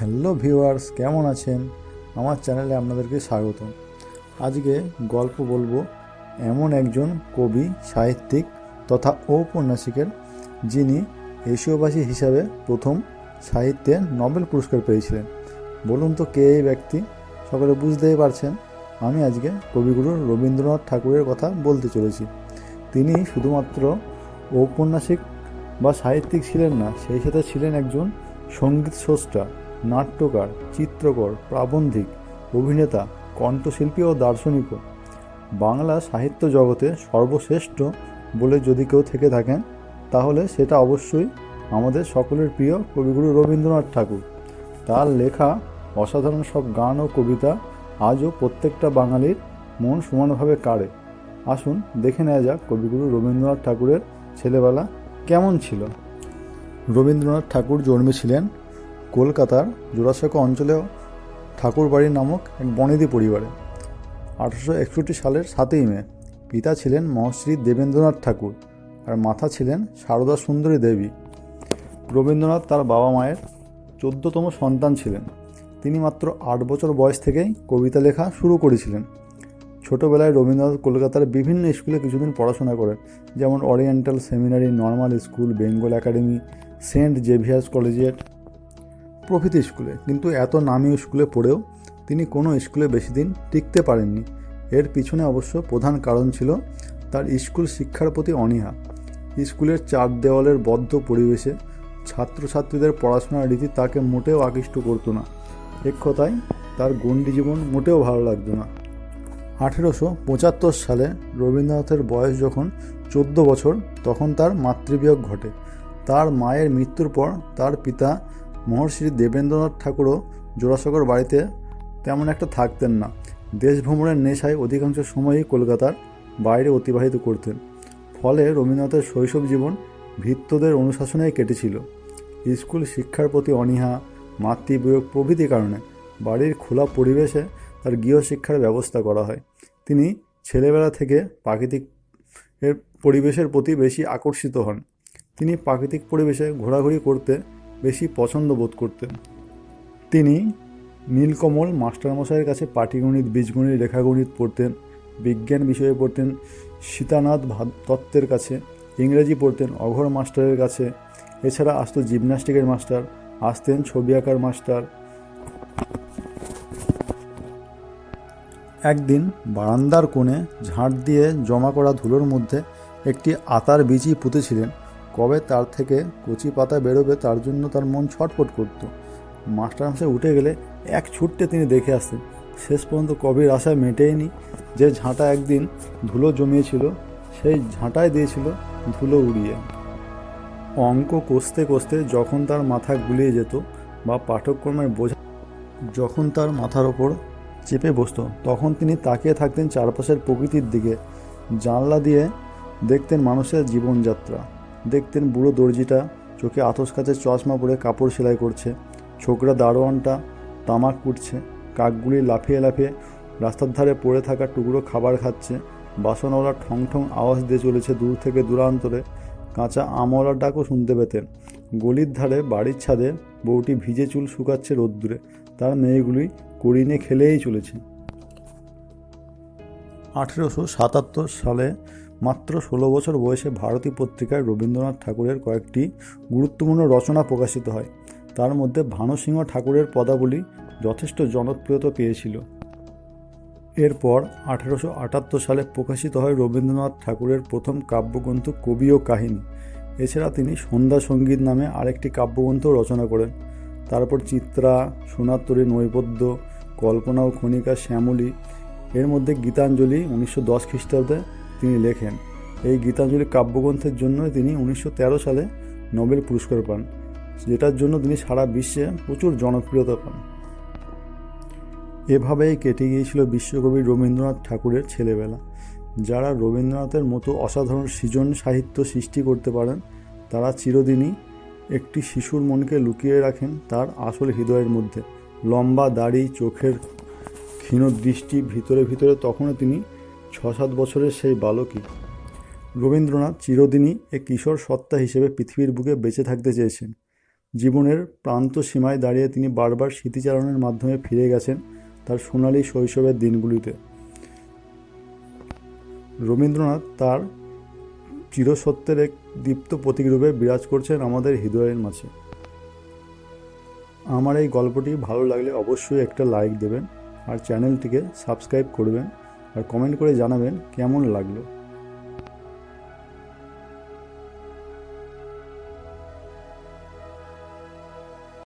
Hello viewers, কেমন আছেন? আমার চ্যানেলে আপনাদেরকে স্বাগত আজকে গল্প বলব এমন একজন কবি, সাহিত্যিক তথা ঔপন্যাসিকের, যিনি এশীয়বাসী হিসাবে প্রথম সাহিত্যে নোবেল পুরস্কার পেয়েছিলেন। বলুন তো কে এই ব্যক্তি? সকলে বুঝতেই পারছেন, আমি আজকে কবিগুরু রবীন্দ্রনাথ ঠাকুরের কথা বলতে চলেছি। তিনি শুধুমাত্র ঔপন্যাসিক বা সাহিত্যিক ছিলেন না, সেই সাথে ছিলেন একজন সংগীত স্রষ্টা। নাট্যকার, চিত্রকর, প্রাবন্ধিক, অভিনেতা, কণ্ঠশিল্পী ও দার্শনিকও বাংলা সাহিত্য জগতে সর্বশ্রেষ্ঠ বলে যদি কেউ থেকে থাকেন, তাহলে সেটা অবশ্যই আমাদের সকলের প্রিয় কবিগুরু রবীন্দ্রনাথ ঠাকুর। তার লেখা, অসাধারণ সব গান ও কবিতা আজও প্রত্যেকটা বাঙালির মন সমানভাবে কাড়ে। আসুন দেখে নেওয়া যাক কবিগুরু রবীন্দ্রনাথ ঠাকুরের ছেলেবেলা কেমন ছিল। রবীন্দ্রনাথ ঠাকুর জন্মেছিলেন কলকাতার জোড়াসাঁকো অঞ্চলেও ঠাকুরবাড়ি নামক এক বনেদি পরিবারে। আঠারোশো একষট্টি সালের সাতই মে পিতা ছিলেন মহশ্রী দেবেন্দ্রনাথ ঠাকুর আর মাথা ছিলেন সারদা সুন্দরী দেবী। রবীন্দ্রনাথ তার বাবা মায়ের চোদ্দতম সন্তান ছিলেন। তিনি মাত্র আট বছর বয়স থেকেই কবিতা লেখা শুরু করেছিলেন। ছোটবেলায় রবীন্দ্রনাথ কলকাতার বিভিন্ন স্কুলে কিছুদিন পড়াশোনা করেন, যেমন Oriental Seminary, Normal School, Bengal Academy, Saint Xavier's Collegiate প্রভৃতি স্কুলে, কিন্তু এত নামি স্কুলে পড়েও তিনি কোনো স্কুলে বেশি দিন টিকতে পারেননি। এর পিছনে অবশ্য প্রধান কারণ ছিল তার স্কুল শিক্ষার প্রতি অনীহা। স্কুলের চার দেওয়ালের বদ্ধ পরিবেশে ছাত্রছাত্রীদের পড়াশোনার রীতি তাকে মোটেও আকৃষ্ট করতো না। এক কথায়, তার গণ্ডি জীবন মোটেও ভালো লাগতো না। আঠেরোশো পঁচাত্তর সালে রবীন্দ্রনাথের বয়স যখন চোদ্দ বছর, তখন তার মাতৃবিয়োগ ঘটে। তার মায়ের মৃত্যুর পর তার পিতা মহর্ষি দেবেন্দ্রনাথ ঠাকুরও জোড়াসাগর বাড়িতে তেমন একটা থাকতেন না। দেশ ভ্রমণের নেশায় অধিকাংশ সময়ই কলকাতার বাইরে অতিবাহিত করতেন। ফলে রবীন্দ্রনাথের শৈশব জীবন ভৃত্যদের অনুশাসনেই কেটেছিল। স্কুল শিক্ষার প্রতি অনীহা, মাতৃবিয়োগ প্রভৃতি কারণে বাড়ির খোলা পরিবেশে তার গৃহশিক্ষার ব্যবস্থা করা হয়। তিনি ছেলেবেলা থেকে প্রাকৃতিক এর পরিবেশের প্রতি বেশি আকর্ষিত হন। তিনি প্রাকৃতিক পরিবেশে ঘোরাঘুরি করতে বেশি পছন্দ বোধ করতেন। তিনি নীলকমল মাস্টারমশাইয়ের কাছে পাটিগণিত, বীজগণিত, রেখাগণিত পড়তেন, বিজ্ঞান বিষয়ে পড়তেন, সীতানাথ দত্তের কাছে, ইংরেজি পড়তেন, অঘর মাস্টারের কাছে, এছাড়া আসতো জিমন্যাস্টিকের মাস্টার, আসতেন ছবি আঁকার মাস্টার। একদিন বারান্দার কোণে ঝাঁট দিয়ে জমা করা ধুলোর মধ্যে একটি আতার বীজই পুঁতেছিলেন। কবে তার থেকে কচি পাতা বেরোবে তার জন্য তার মন ছটফট করত। মাস্টারমশাই উঠে গেলে এক ছুটতে তিনি দেখে আসতেন। শেষ পর্যন্ত কবির আশা মেটেইনি যে ঝাঁটা একদিন ধুলো জমিয়েছিল, সেই ঝাঁটায় দিয়েছিল ধুলো উড়িয়ে। অঙ্ক কষতে কষতে যখন তার মাথা গুলিয়ে যেত বা পাঠ্যক্রমের বোঝা যখন তার মাথার ওপর চেপে বসতো, তখন তিনি তাকিয়ে থাকতেন চারপাশের প্রকৃতির দিকে। জানলা দিয়ে দেখতেন মানুষের জীবনযাত্রা। দেখতেন বুড়ো দর্জিটা চোখে আতস কাচের চশমা পরে কাপড় সেলাই করছে। ছোকরা দারোয়ানটা তামাক কুটছে, কাকগুলি লাফিয়ে লাফিয়ে রাস্তার ধারে পড়ে থাকা টুকরো খাবার খাচ্ছে। বাসনওয়ালা ঠং ঠং আওয়াজ দিয়ে চলেছে দূর থেকে দূরান্তরে। কাঁচা আমওয়ালার ডাকও শুনতে পেতেন। গলির ধারে বাড়ির ছাদে বউটি ভিজে চুল শুকাচ্ছে রোদ্দুরে। তার মেয়েগুলি করিনে খেলেই চলেছে। আঠেরোশো সাতাত্তর সালে মাত্র ষোলো বছর বয়সে ভারতী পত্রিকায় রবীন্দ্রনাথ ঠাকুরের কয়েকটি গুরুত্বপূর্ণ রচনা প্রকাশিত হয়। তার মধ্যে ভানুসিংহ ঠাকুরের পদাবলী যথেষ্ট জনপ্রিয়তা পেয়েছিল। এরপর আঠেরোশো আটাত্তর সালে প্রকাশিত হয় রবীন্দ্রনাথ ঠাকুরের প্রথম কাব্যগ্রন্থ কবি ও কাহিনী। এছাড়া তিনি সন্ধ্যা সংগীত নামে আরেকটি কাব্যগ্রন্থ রচনা করেন। তারপর চিত্রা, সোনাতরী নৈবদ্য, কল্পনা ও খনিকা শ্যামলী, এর মধ্যে গীতাঞ্জলি উনিশশো দশ খ্রিস্টাব্দে তিনি লেখেন। এই গীতাঞ্জলি কাব্যগ্রন্থের জন্য তিনি উনিশশো তেরো সালে নোবেল পুরস্কার পান, যেটার জন্য তিনি সারা বিশ্বে প্রচুর জনপ্রিয়তা পান। এভাবেই কেটে গিয়েছিল বিশ্বকবি রবীন্দ্রনাথ ঠাকুরের ছেলেবেলা। যারা রবীন্দ্রনাথের মতো অসাধারণ সৃজন সাহিত্য সৃষ্টি করতে পারেন, তারা চিরদিনই একটি শিশুর মনকে লুকিয়ে রাখেন তার আসল হৃদয়ের মধ্যে। লম্বা দাড়ি, চোখের ক্ষীণ দৃষ্টি ভিতরে ভিতরে তখনও তিনি ছ সাত বছরের সেই বালকই রবীন্দ্রনাথ চিরদিনই এ কিশোর সত্তা হিসেবে পৃথিবীর বুকে বেঁচে থাকতে চেয়েছেন। জীবনের প্রান্ত সীমায় দাঁড়িয়ে তিনি বারবার স্মৃতিচারণের মাধ্যমে ফিরে গেছেন তার সোনালী শৈশবের দিনগুলিতে। রবীন্দ্রনাথ তার চিরসত্যের এক দীপ্ত প্রতীকরূপে বিরাজ করছেন আমাদের হৃদয়ের মাঝে। আমার এই গল্পটি ভালো লাগলে অবশ্যই একটা লাইক দেবেন আর চ্যানেলটিকে সাবস্ক্রাইব করবেন। আর কমেন্ট করে জানাবেন কেমন লাগল।